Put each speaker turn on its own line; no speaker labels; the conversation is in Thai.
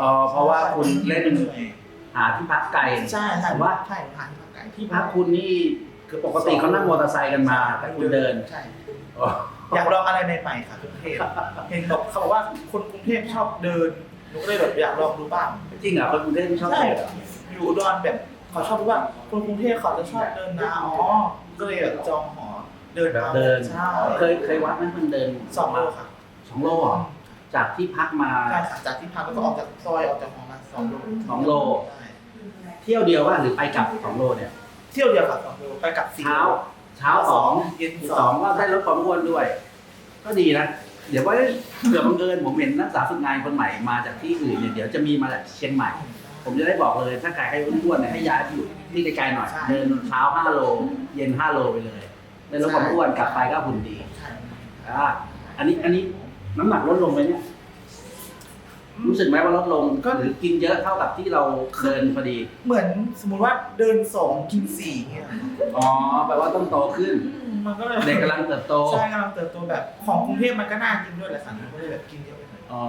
อ๋อเพราะว่าคุณเล่น
หนื่อย
หาที่พักไกล
ใช่ใช่
ว่า
ใช่ทานที่พักไก่
ที่พักคุณนี่คือปกติเขานั่งมอเตอร์ไซค์กันมา แต่คุณเดิน
ใช่
อ๋อ
อยากลองอะไรใหม่ๆค่ะกรุงเทพเห็นบอกเขาบอกว่าคนกรุงเทพชอบเดินหนูก็เลยแบบอยากลองดูบ้าง
จริงเหรอคนกรุงเทพไม่ชอบ
ใช่
เดินเหรอ
อยู่อุดรแบบเขาชอบพูดว่าคนกรุงเทพเขาจะชอบเดินนะอ๋อก็เลยแบบจองหอเดิน
แบบ
เอา
เดิน
ใช่
เคยเคยวัดไหมมันเดิน
สองโลค่ะ
สองโลเหรอ จากที่พักมา
ใช่ค่ะจากที่พักแล้วก็ออกจากซอยออกจากหอมาสองโล
สองโล
ใช่
เที่ยวเดียวว่าหรือไปกลับสองโลเนี่ย
เที่ยวเดียวค่ะสองโลไปกลับสี่
เช้า เช้าสอง
เย็น
ส
ส
อ
องง
ก็ได้ลดความอ้วนด้วย ก็ดีนะ เดี๋ยวว่าเผื่อบังเอิญผมเห็นนักศึกษาฝึกงานคนใหม่มาจากที่อื่นเนี่ยเดี๋ยวจะมีมาจากเชียงใหม่ ผมจะได้บอกเลยถ้าใครให้อ้วนๆเนี่ยให้ย้ายไปอยู่ที่ไกลๆหน่อยเดินเช้า5โล เย็น5โลไปเลยได้ลดความอ้วนกลับไปก็หุ่นดี
ใช่
อ่าอันนี้อันนี้ น้ำหนักลดลงไหมเนี่ย รู้สึกไหมว่าลดลงก็ หรือกินเยอะเท่ากับที่เราเดินพอดี
เหมือนสมมุติว่าเดินสองกินสี่เงี้ย
อ๋อแปลว่าต้องโตขึ้น
มันก็เลย
เด็กกำลังเติบโต
ใช่กำลังเติบโตแบบของกรุงเทพมันก็น่ากินด้วยแหละค่ะมันก็เลยแบบกินเยอะไปหน่อย
อ๋อ